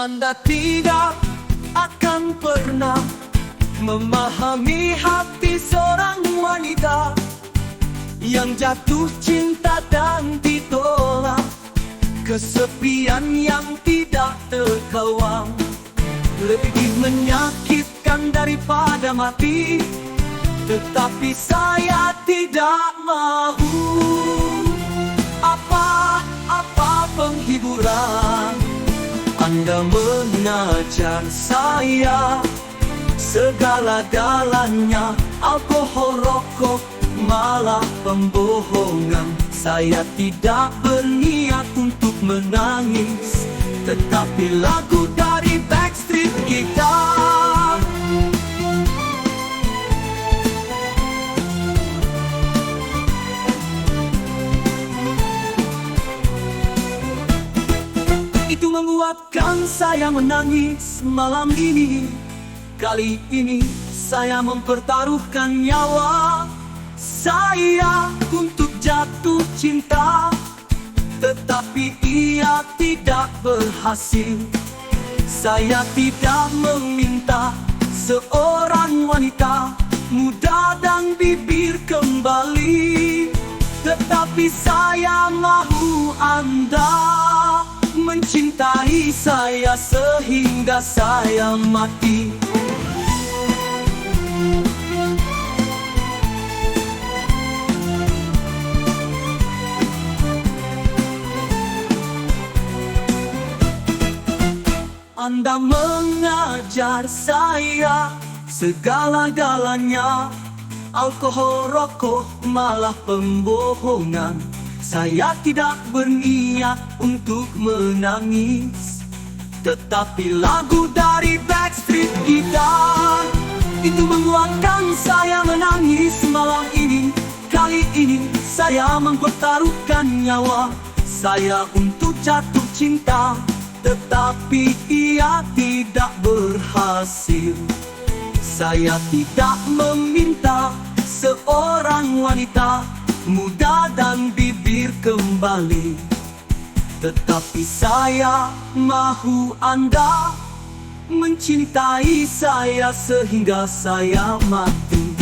Anda tidak akan pernah memahami hati seorang wanita yang jatuh cinta dan ditolak. Kesepian yang tidak terkawang lebih menyakitkan daripada mati. Tetapi saya tidak mahu. Apa apa penghiburan? Anda mengajar saya. Segala-galanya Alkohol, rokok, malah pembohongan. Saya tidak berniat untuk menangis Tetapi lagu Itu menguatkan saya menangis malam ini. Kali ini saya mempertaruhkan nyawa Saya untuk jatuh cinta. Tetapi ia tidak berhasil. Saya tidak meminta seorang wanita Muda dan bibir kembali. Tetapi saya mahu anda Mencintai saya sehingga saya mati. Anda mengajar saya segala-galanya Alkohol, rokok, malah pembohongan Saya tidak berniat untuk menangis Tetapi lagu dari Backstreet kita Itu menguatkan saya menangis malam ini. Kali ini saya mempertaruhkan nyawa Saya untuk jatuh cinta Tetapi ia tidak berhasil. Saya tidak meminta seorang wanita Muda dan bibir kembali. Tetapi saya mahu anda Mencintai saya sehingga saya mati